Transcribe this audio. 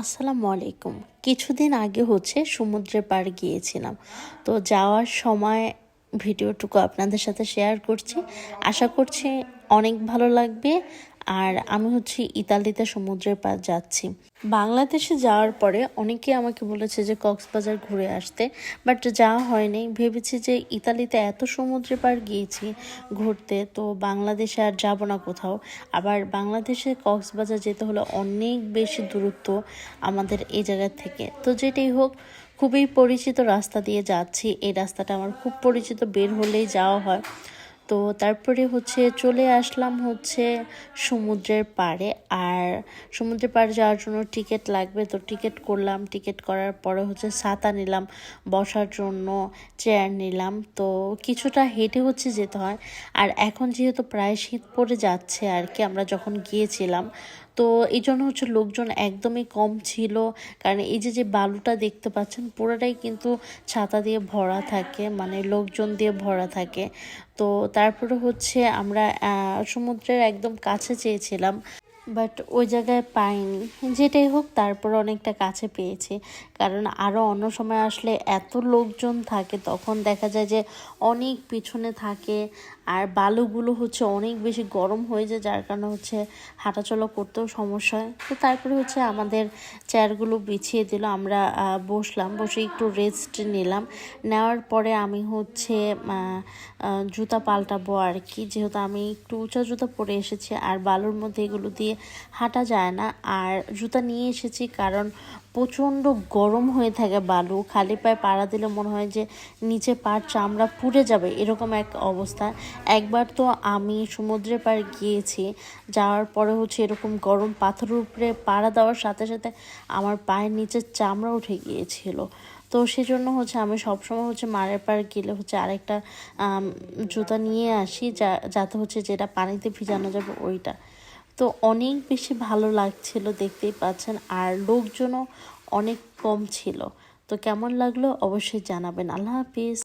আসসালামু আলাইকুম। কিছুদিন আগে হচ্ছে সমুদ্রের পাড় গিয়েছিলাম। তো যাওয়ার সময় ভিডিওটুকু আপনাদের সাথে শেয়ার করছি। আশা করছি অনেক ভালো লাগবে। আর আমি হচ্ছে ইতালিতে সমুদ্রের পাড় যাচ্ছি। বাংলাদেশে যাওয়ার পরে অনেকে আমাকে বলেছে যে কক্সবাজার ঘুরে আসতে, বাট যাওয়া হয়নি। ভেবেছি যে ইতালিতে এত সমুদ্রের পাড় গিয়েছি ঘুরতে, তো বাংলাদেশে আর যাব না কোথাও। আবার বাংলাদেশে কক্সবাজার যেতে হলে অনেক বেশি দূরত্ব আমাদের এই জায়গা থেকে। তো যেটাই হোক, খুবই পরিচিত রাস্তা দিয়ে যাচ্ছি। এই রাস্তাটা আমার খুব পরিচিত, বের হলেই যাওয়া হয়। তো তারপরে হচ্ছে চলে আসলাম হচ্ছে সমুদ্রের পাড়ে। আর সমুদ্রের পাড়ে যাওয়ার জন্য টিকিট লাগবে, তো টিকিট করলাম। টিকিট করার পরে হচ্ছে ছাতা নিলাম, বসার জন্য চেয়ার নিলাম। তো কিছুটা হেঁটে হচ্ছে যেতে হয়। আর এখন যেহেতু প্রায় শীত পড়ে যাচ্ছে আর কি, আমরা যখন গিয়েছিলাম তো এই জন্য হচ্ছে লোকজন একদমই কম ছিল। কারণ এই যে যে বালুটা দেখতে পাচ্ছেন, পুরোটাই কিন্তু ছাতা দিয়ে ভরা থাকে মানে লোকজন দিয়ে ভরা থাকে। তো তারপরে হচ্ছে আমরা সমুদ্রের একদম কাছে চেয়েছিলাম, বাট ওই জায়গায় পাইনি। যেটাই হোক, তারপর অনেকটা কাছে পেয়েছি। কারণ আরও অন্য সময় আসলে এত লোকজন থাকে, তখন দেখা যায় যে অনেক পিছনে থাকে। আর বালুগুলো হচ্ছে অনেক বেশি গরম হয়ে যায়, যার কারণে হচ্ছে হাঁটাচলা করতেও সমস্যা হয়। তো তারপরে হচ্ছে আমাদের চেয়ারগুলো বিছিয়ে দিল, আমরা বসলাম, বসে একটু রেস্ট নিলাম। নেওয়ার পরে আমি হচ্ছে জুতা পাল্টাবো আর কি, যেহেতু আমি একটু উঁচা জুতা পরে এসেছি, আর বালুর মধ্যে এগুলো দিয়ে হাঁটা যায় না। আর জুতা নিয়ে এসেছি কারণ প্রচণ্ড গরম হয়ে থাকে বালু, খালি পায়ে পাড়া দিলে মনে হয় যে নিচে পাড় চামড়া পুড়ে যাবে, এরকম এক অবস্থা। একবার তো আমি সমুদ্রের পাড়ে গিয়েছি, যাওয়ার পরে হচ্ছে এরকম গরম পাথরের উপরে পাড়া দেওয়ার সাথে সাথে আমার পায়ের নিচে চামড়া উঠে গিয়েছিল। তো সেজন্য হচ্ছে আমি সবসময় হচ্ছে মারের পাড়ে গেলে হচ্ছে আরেকটা জুতা নিয়ে আসি, যা, যাতে হচ্ছে যেটা পানিতে ভিজানো যাবে ওইটা। তো অনেক বেশি ভালো লাগছিল দেখতেই পাচ্ছেন, আর লোকজনও অনেক কম ছিল। তো কেমন লাগল অবশ্যই জানাবেন। আল্লাহ হাফিজ।